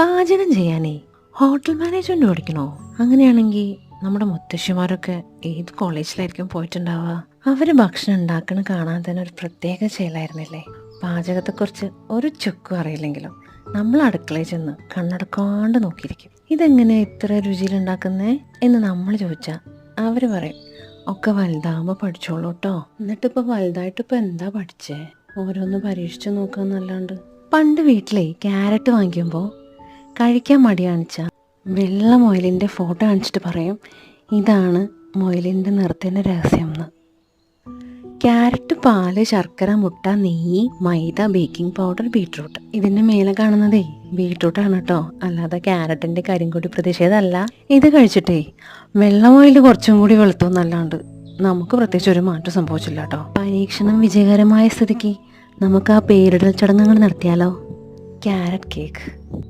പാചകം ചെയ്യാനേ. Hotel management പഠിക്കണോ? അങ്ങനെയാണെങ്കിൽ നമ്മുടെ മുത്തശ്ശിമാരൊക്കെ ഏത് കോളേജിലായിരിക്കും പോയിട്ടുണ്ടാവുക? അവർ ഭക്ഷണം ഉണ്ടാക്കണ കാണാൻ തന്നെ ഒരു പ്രത്യേക ശീലമായിരുന്നില്ലേ പാചകത്തെക്കുറിച്ച് ഒരു ചുക്കും അറിയില്ലെങ്കിലും നമ്മൾ അടുക്കളയിൽ ചെന്ന് കണ്ണടക്കാണ്ട് നോക്കിയിരിക്കും. ഇതെങ്ങനെ ഇത്ര രുചിയിലുണ്ടാക്കുന്നേ എന്ന് നമ്മൾ ചോദിച്ചാൽ അവർ പറയും ഒക്കെ വലുതാകുമ്പോൾ പഠിച്ചോളൂ കേട്ടോ. എന്നിട്ടിപ്പോൾ വലുതായിട്ട് ഇപ്പോൾ എന്താ പഠിച്ചേ? ഓരോന്ന് പരീക്ഷിച്ച് നോക്കാന്നല്ലാണ്ട്. പണ്ട് വീട്ടിലെ ക്യാരറ്റ് വാങ്ങിക്കുമ്പോൾ കഴിക്കാൻ മടി കാണിച്ച വെള്ള മൊയലിന്റെ ഫോട്ടോ കാണിച്ചിട്ട് പറയും ഇതാണ് മൊയലിന്റെ നിറത്തിന്റെ രഹസ്യം എന്ന് ക്യാരറ്റ് പാൽ ശർക്കര മുട്ട നെയ്യ് മൈദ ബേക്കിംഗ് പൗഡർ ബീട്രൂട്ട്. ഇതിന്റെ മേലെ കാണുന്നതേ ബീട്രൂട്ടാണ് കേട്ടോ. അല്ലാതെ ക്യാരറ്റിന്റെ കരിങ്കൊടി പ്രതിഷേധമല്ല ഇത് കഴിച്ചിട്ടേ വെള്ളമോയിൽ കുറച്ചും കൂടി വെളുത്തും നല്ലാണ്ട് നമുക്ക് പ്രത്യേകിച്ച് ഒരു മാറ്റം സംഭവിച്ചില്ല കേട്ടോ. പരീക്ഷണം വിജയകരമായ സ്ഥിതിക്ക് നമുക്ക് ആ പേരിടൽ ചടങ്ങുകൾ നടത്തിയാലോ? Carrot cake.